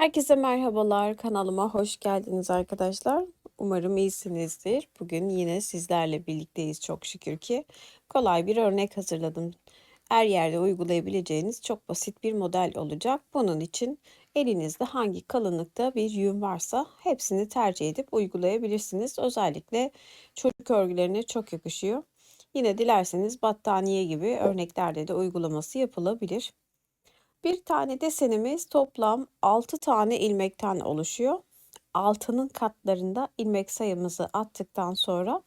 Herkese merhabalar. Kanalıma hoş geldiniz arkadaşlar. Umarım iyisinizdir. Bugün yine sizlerle birlikteyiz çok şükür ki. Kolay bir örnek hazırladım. Her yerde uygulayabileceğiniz çok basit bir model olacak. Bunun için elinizde hangi kalınlıkta bir yün varsa hepsini tercih edip uygulayabilirsiniz. Özellikle çocuk örgülerine çok yakışıyor. Yine dilerseniz battaniye gibi örneklerde de uygulaması yapılabilir. Bir tane desenimiz toplam 6 tane ilmekten oluşuyor. Altının katlarında ilmek sayımızı attıktan sonra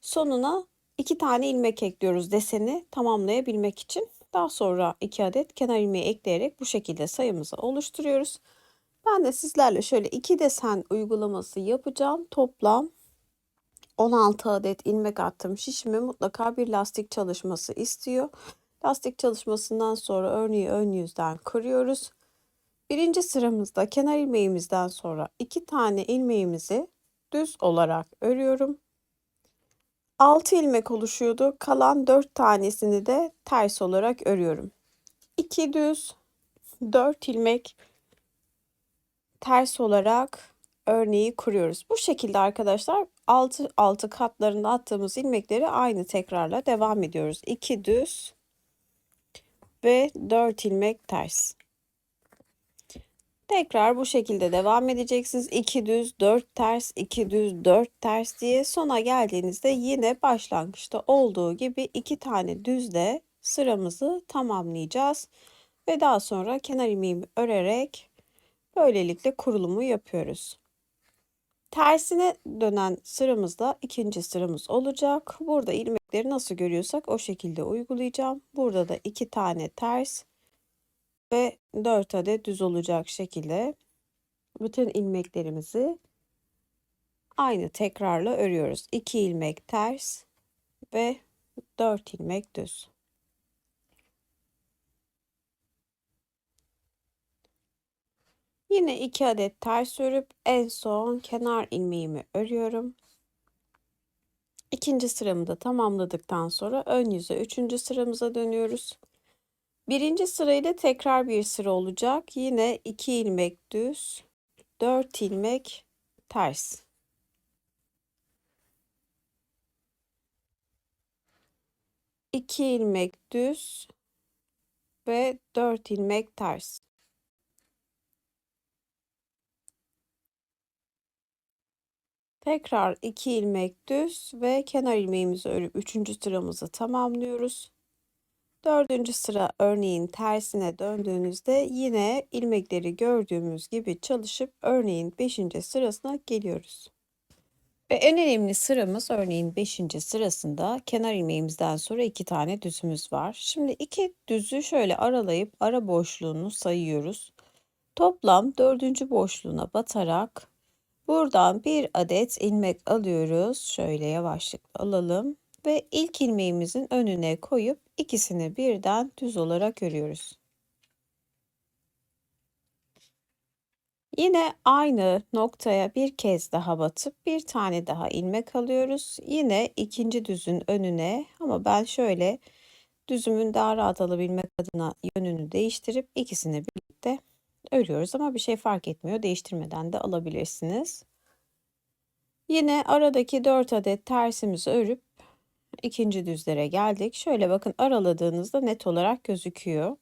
sonuna 2 tane ilmek ekliyoruz deseni tamamlayabilmek için. Daha sonra 2 adet kenar ilmeği ekleyerek bu şekilde sayımızı oluşturuyoruz. Ben de sizlerle şöyle 2 desen uygulaması yapacağım. Toplam 16 adet ilmek attım. Şişimi mutlaka bir lastik çalışması istiyor. Lastik çalışmasından sonra örneği ön yüzden kırıyoruz. Birinci sıramızda kenar ilmeğimizden sonra iki tane ilmeğimizi düz olarak örüyorum. 6 ilmek oluşuyordu. Kalan 4 tanesini de ters olarak örüyorum. 2 düz, 4 ilmek ters olarak örneği kuruyoruz. Bu şekilde arkadaşlar 6 6 katlarında attığımız ilmekleri aynı tekrarla devam ediyoruz. 2 düz, ve 4 ilmek ters. Tekrar bu şekilde devam edeceksiniz. 2 düz, 4 ters, 2 düz, 4 ters diye sona geldiğinizde yine başlangıçta olduğu gibi 2 tane düzle sıramızı tamamlayacağız. Ve daha sonra kenar ilmeğimi örerek böylelikle kurulumu yapıyoruz. Tersine dönen sıramızda ikinci sıramız olacak. Burada ilmekleri nasıl görüyorsak o şekilde uygulayacağım. Burada da iki tane ters ve dört adet düz olacak şekilde bütün ilmeklerimizi aynı tekrarla örüyoruz. 2 ilmek ters ve 4 ilmek düz. Yine 2 adet ters örüp en son kenar ilmeğimi örüyorum. İkinci sıramı da tamamladıktan sonra ön yüze üçüncü sıramıza dönüyoruz. Birinci sırayla tekrar bir sıra olacak. Yine 2 ilmek düz, 4 ilmek ters. İki ilmek düz ve 4 ilmek ters. Tekrar 2 ilmek düz ve kenar ilmeğimizi örüp 3. sıramızı tamamlıyoruz. 4. sıra örneğin tersine döndüğünüzde yine ilmekleri gördüğümüz gibi çalışıp örneğin 5. sırasına geliyoruz. Ve en önemli sıramız örneğin 5. sırasında kenar ilmeğimizden sonra 2 tane düzümüz var. Şimdi iki düzü şöyle aralayıp ara boşluğunu sayıyoruz. Toplam 4. boşluğuna batarak Buradan bir adet ilmek alıyoruz. Şöyle yavaşlıkla alalım ve ilk ilmeğimizin önüne koyup ikisini birden düz olarak örüyoruz. Yine aynı noktaya bir kez daha batıp bir tane daha ilmek alıyoruz. Yine ikinci düzün önüne ama ben şöyle düzümün daha rahat alabilmek adına yönünü değiştirip ikisini birlikte örüyoruz ama bir şey fark etmiyor. Değiştirmeden de alabilirsiniz. Yine aradaki 4 adet tersimizi örüp ikinci düzlere geldik. Şöyle bakın araladığınızda net olarak gözüküyor.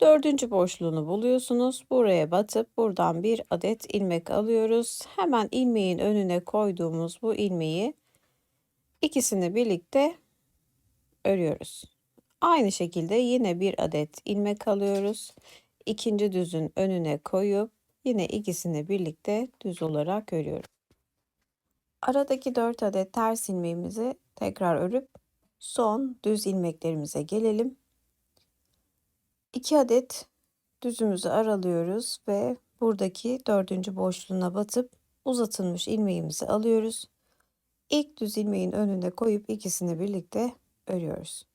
Dördüncü boşluğunu buluyorsunuz. Buraya batıp buradan bir adet ilmek alıyoruz. Hemen ilmeğin önüne koyduğumuz bu ilmeği ikisini birlikte örüyoruz. Aynı şekilde yine bir adet ilmek alıyoruz ikinci düzün önüne koyup yine ikisini birlikte düz olarak örüyorum. Aradaki 4 adet ters ilmeğimizi tekrar örüp son düz ilmeklerimize gelelim. 2 adet düzümüzü aralıyoruz ve buradaki dördüncü boşluğuna batıp uzatılmış ilmeğimizi alıyoruz. İlk düz ilmeğin önüne koyup ikisini birlikte örüyoruz.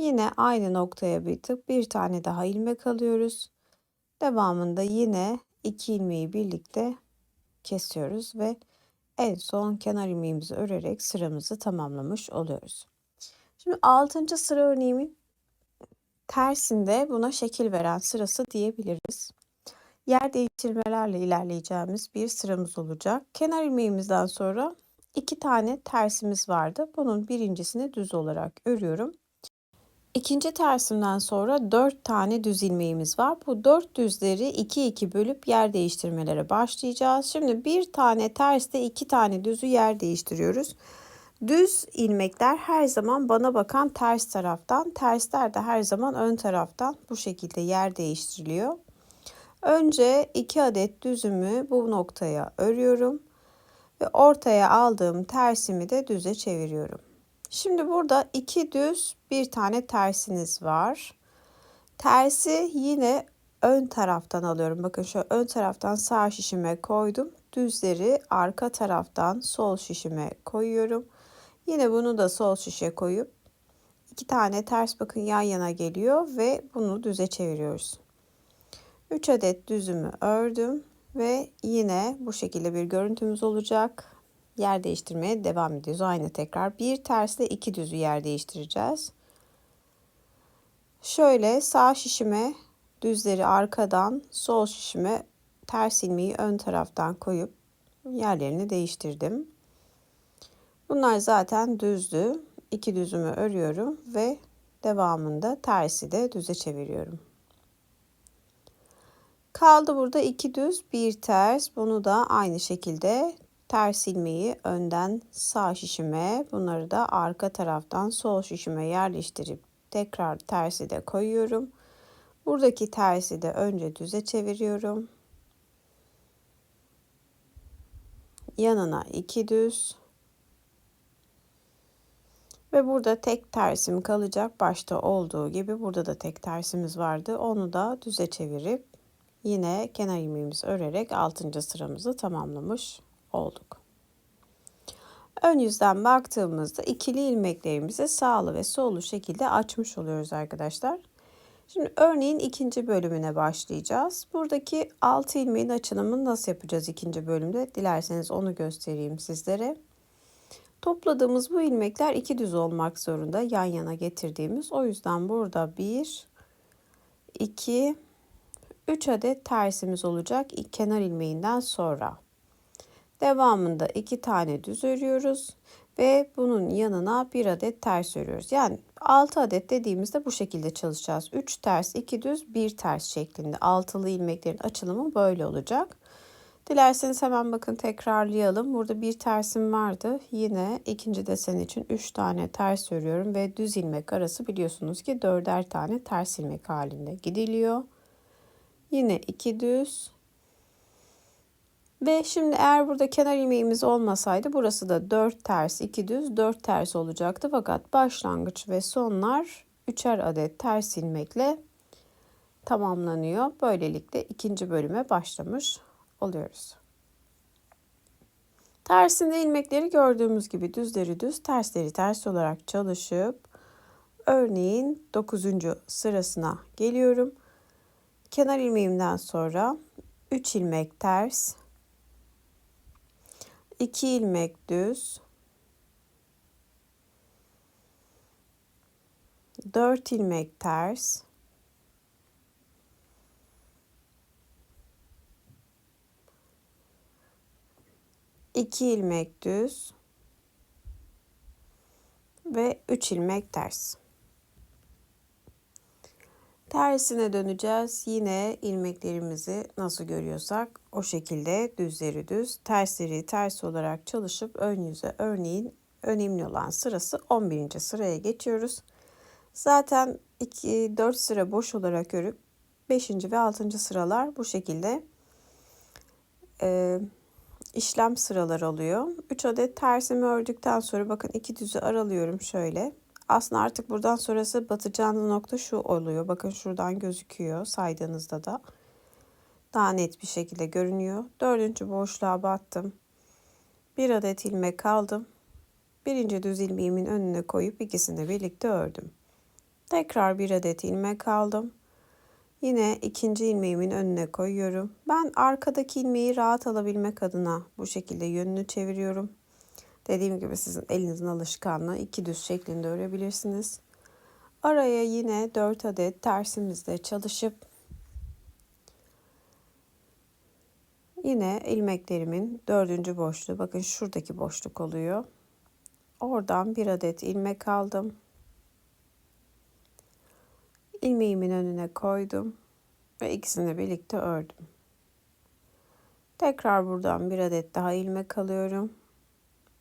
Yine aynı noktaya batıp bir tane daha ilmek alıyoruz. Devamında yine iki ilmeği birlikte kesiyoruz ve en son kenar ilmeğimizi örerek sıramızı tamamlamış oluyoruz. Şimdi 6. sıra örneğimin tersinde buna şekil veren sırası diyebiliriz. yer değiştirmelerle ilerleyeceğimiz bir sıramız olacak. Kenar ilmeğimizden sonra iki tane tersimiz vardı. Bunun birincisini düz olarak örüyorum. İkinci tersimden sonra 4 tane düz ilmeğimiz var. Bu 4 düzleri 2 2 bölüp yer değiştirmelere başlayacağız. Şimdi bir tane terste 2 tane düzü yer değiştiriyoruz. Düz ilmekler her zaman bana bakan ters taraftan, tersler de her zaman ön taraftan bu şekilde yer değiştiriliyor. Önce 2 adet düzümü bu noktaya örüyorum ve ortaya aldığım tersimi de düze çeviriyorum. Şimdi burada iki düz bir tane tersiniz var. Tersi yine ön taraftan alıyorum. Bakın şu ön taraftan sağ şişime koydum. Düzleri arka taraftan sol şişime koyuyorum. Yine bunu da sol şişe koyup iki tane ters bakın yan yana geliyor ve bunu düze çeviriyoruz. 3 adet düzümü ördüm ve yine bu şekilde bir görüntümüz olacak yer değiştirmeye devam ediyoruz. Aynı tekrar bir tersle iki düzü yer değiştireceğiz. Şöyle sağ şişime düzleri arkadan sol şişime ters ilmeği ön taraftan koyup yerlerini değiştirdim. Bunlar zaten düzdü. İki düzümü örüyorum ve devamında tersi de düze çeviriyorum. Kaldı burada iki düz bir ters. Bunu da aynı şekilde ters ilmeği önden sağ şişime bunları da arka taraftan sol şişime yerleştirip tekrar tersi de koyuyorum. Buradaki tersi de önce düze çeviriyorum. Yanına iki düz. Ve burada tek tersim kalacak. Başta olduğu gibi burada da tek tersimiz vardı. Onu da düze çevirip yine kenar ilmeğimizi örerek 6. sıramızı tamamlamış olduk. Ön yüzden baktığımızda ikili ilmeklerimizi sağlı ve sollu şekilde açmış oluyoruz arkadaşlar. Şimdi örneğin ikinci bölümüne başlayacağız. Buradaki 6 ilmeğin açılımını nasıl yapacağız ikinci bölümde? Dilerseniz onu göstereyim sizlere. Topladığımız bu ilmekler iki düz olmak zorunda yan yana getirdiğimiz. O yüzden burada 1, 2, 3 adet tersimiz olacak kenar ilmeğinden sonra. Devamında iki tane düz örüyoruz ve bunun yanına bir adet ters örüyoruz. Yani 6 adet dediğimizde bu şekilde çalışacağız. 3 ters, 2 düz, 1 ters şeklinde. Altılı ilmeklerin açılımı böyle olacak. Dilerseniz hemen bakın tekrarlayalım. Burada bir tersim vardı. Yine ikinci desen için 3 tane ters örüyorum ve düz ilmek arası biliyorsunuz ki 4'er tane ters ilmek halinde gidiliyor. Yine 2 düz, ve şimdi eğer burada kenar ilmeğimiz olmasaydı burası da 4 ters 2 düz 4 ters olacaktı. Fakat başlangıç ve sonlar 3'er adet ters ilmekle tamamlanıyor. Böylelikle ikinci bölüme başlamış oluyoruz. Tersinde ilmekleri gördüğümüz gibi düzleri düz, tersleri ters olarak çalışıp örneğin 9. sırasına geliyorum. Kenar ilmeğimden sonra 3 ilmek ters, 2 ilmek düz. 4 ilmek ters. İki ilmek düz. Ve 3 ilmek ters. Tersine döneceğiz. Yine ilmeklerimizi nasıl görüyorsak o şekilde düzleri düz, tersleri ters olarak çalışıp ön yüze örneğin önemli olan sırası 11. sıraya geçiyoruz. Zaten 2 4 sıra boş olarak örüp 5. ve 6. sıralar bu şekilde e, işlem sıraları oluyor. 3 adet tersimi ördükten sonra bakın iki düzü aralıyorum şöyle. Aslında artık buradan sonrası batacağınız nokta şu oluyor. Bakın şuradan gözüküyor saydığınızda da. Daha net bir şekilde görünüyor. Dördüncü boşluğa battım. Bir adet ilmek kaldım. Birinci düz ilmeğimin önüne koyup ikisini birlikte ördüm. Tekrar bir adet ilmek aldım. Yine ikinci ilmeğimin önüne koyuyorum. Ben arkadaki ilmeği rahat alabilmek adına bu şekilde yönünü çeviriyorum. Dediğim gibi sizin elinizin alışkanlığı iki düz şeklinde örebilirsiniz. Araya yine 4 adet tersimizle çalışıp Yine ilmeklerimin dördüncü boşluğu bakın şuradaki boşluk oluyor. Oradan bir adet ilmek aldım. ilmeğimin önüne koydum ve ikisini birlikte ördüm. Tekrar buradan bir adet daha ilmek alıyorum.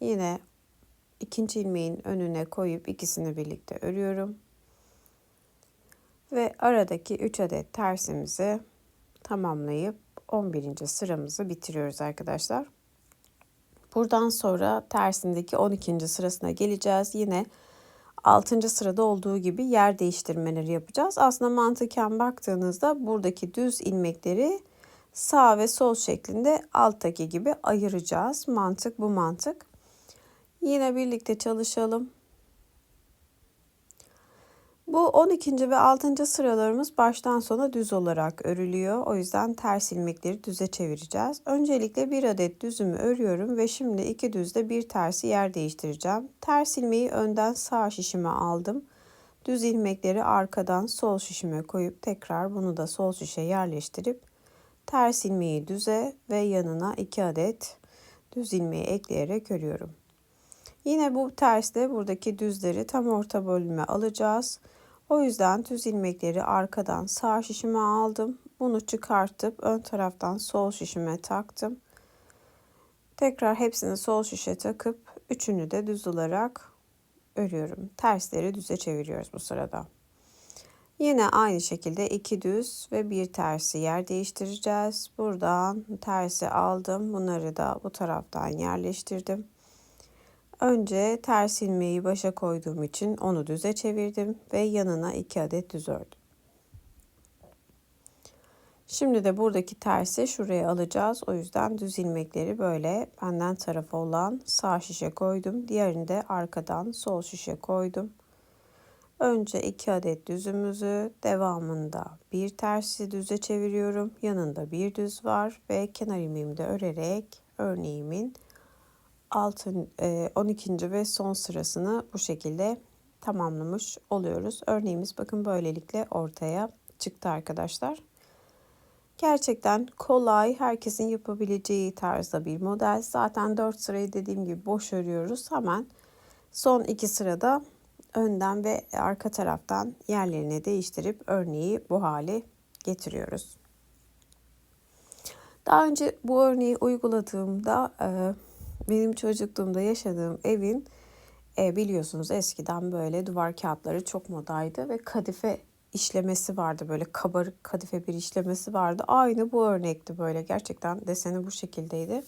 Yine ikinci ilmeğin önüne koyup ikisini birlikte örüyorum. Ve aradaki 3 adet tersimizi tamamlayıp 11. sıramızı bitiriyoruz arkadaşlar. Buradan sonra tersindeki 12. sırasına geleceğiz. Yine 6. sırada olduğu gibi yer değiştirmeleri yapacağız. Aslında mantıken baktığınızda buradaki düz ilmekleri sağ ve sol şeklinde alttaki gibi ayıracağız. Mantık bu mantık. Yine birlikte çalışalım. Bu 12. ve 6. sıralarımız baştan sona düz olarak örülüyor. O yüzden ters ilmekleri düze çevireceğiz. Öncelikle bir adet düzümü örüyorum ve şimdi iki düzde bir tersi yer değiştireceğim. Ters ilmeği önden sağ şişime aldım. Düz ilmekleri arkadan sol şişime koyup tekrar bunu da sol şişe yerleştirip ters ilmeği düze ve yanına iki adet düz ilmeği ekleyerek örüyorum. Yine bu terste buradaki düzleri tam orta bölüme alacağız. O yüzden düz ilmekleri arkadan sağ şişime aldım. Bunu çıkartıp ön taraftan sol şişime taktım. Tekrar hepsini sol şişe takıp üçünü de düz olarak örüyorum. Tersleri düze çeviriyoruz bu sırada. Yine aynı şekilde iki düz ve bir tersi yer değiştireceğiz. Buradan tersi aldım. Bunları da bu taraftan yerleştirdim. Önce ters ilmeği başa koyduğum için onu düze çevirdim ve yanına iki adet düz ördüm. Şimdi de buradaki tersi şuraya alacağız. O yüzden düz ilmekleri böyle benden tarafı olan sağ şişe koydum. Diğerini de arkadan sol şişe koydum. Önce iki adet düzümüzü devamında bir tersi düze çeviriyorum. Yanında bir düz var ve kenar ilmeğimi de örerek örneğimin altın, 12. E, ve son sırasını bu şekilde tamamlamış oluyoruz. Örneğimiz bakın böylelikle ortaya çıktı arkadaşlar. Gerçekten kolay, herkesin yapabileceği tarzda bir model. Zaten 4 sırayı dediğim gibi boş örüyoruz. Hemen son iki sırada önden ve arka taraftan yerlerini değiştirip örneği bu hale getiriyoruz. Daha önce bu örneği uyguladığımda e, benim çocukluğumda yaşadığım evin e, biliyorsunuz eskiden böyle duvar kağıtları çok modaydı ve kadife işlemesi vardı böyle kabarık kadife bir işlemesi vardı. Aynı bu örnekti böyle gerçekten deseni bu şekildeydi.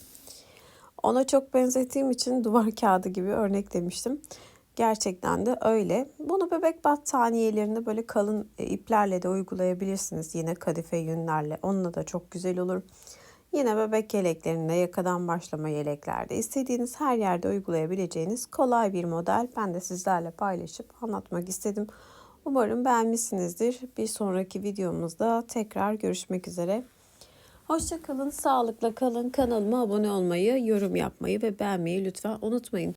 Ona çok benzettiğim için duvar kağıdı gibi örnek demiştim. Gerçekten de öyle. Bunu bebek battaniyelerinde böyle kalın e, iplerle de uygulayabilirsiniz. Yine kadife yünlerle. Onunla da çok güzel olur. Yine bebek yeleklerinde, yakadan başlama yeleklerde istediğiniz her yerde uygulayabileceğiniz kolay bir model. Ben de sizlerle paylaşıp anlatmak istedim. Umarım beğenmişsinizdir. Bir sonraki videomuzda tekrar görüşmek üzere. Hoşçakalın, sağlıkla kalın. Kanalıma abone olmayı, yorum yapmayı ve beğenmeyi lütfen unutmayın.